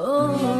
তোর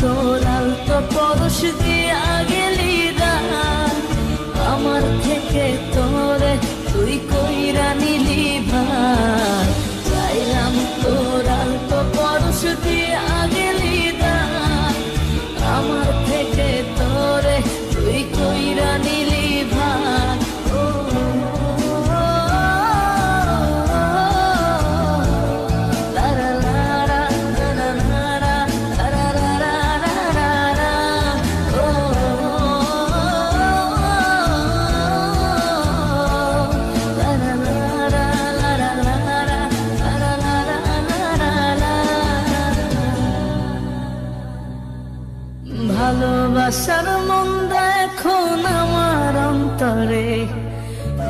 তোর আলতো পরশ দিয়া গেলি দা। আমার থেকে ভালোবাসার মন্দা এখন আমার অন্তরে।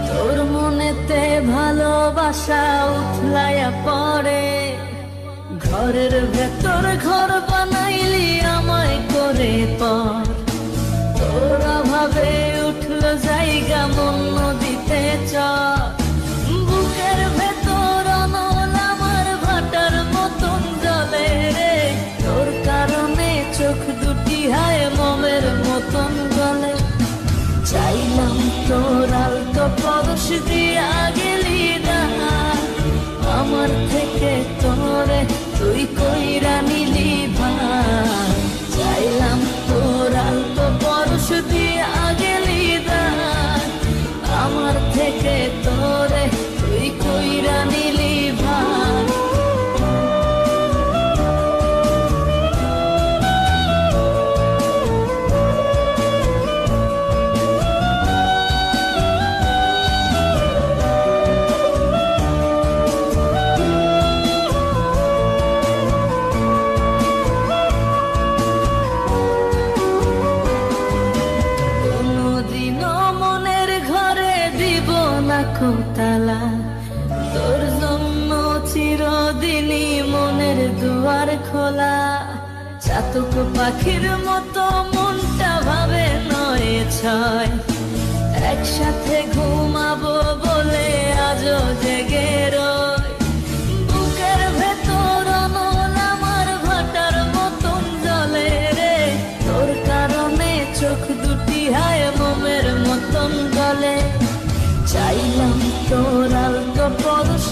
তোর মনেতে ভালোবাসা উঠলাইয়া পড়ে। ঘরের ভেতর ঘর বানাইলি আমায় করে পর। তোর অভাবে উঠল জায়গা মন নদীতে চর। তুই কইরা কোতালা। তোর জন্য চিরদিনই মনের দুয়ার খোলা। চাতক পাখির মতো মনটা ভাবে নয় ছয়। একসাথে ঘুমাবো বলে আজও জেগে রয়। বুকের ভেতর অনল আমার মতন জলে রে। তোর কারণে চোখ দুটি হায় মোমের মতন গলে। চাইলাম তোর আলতো পরশ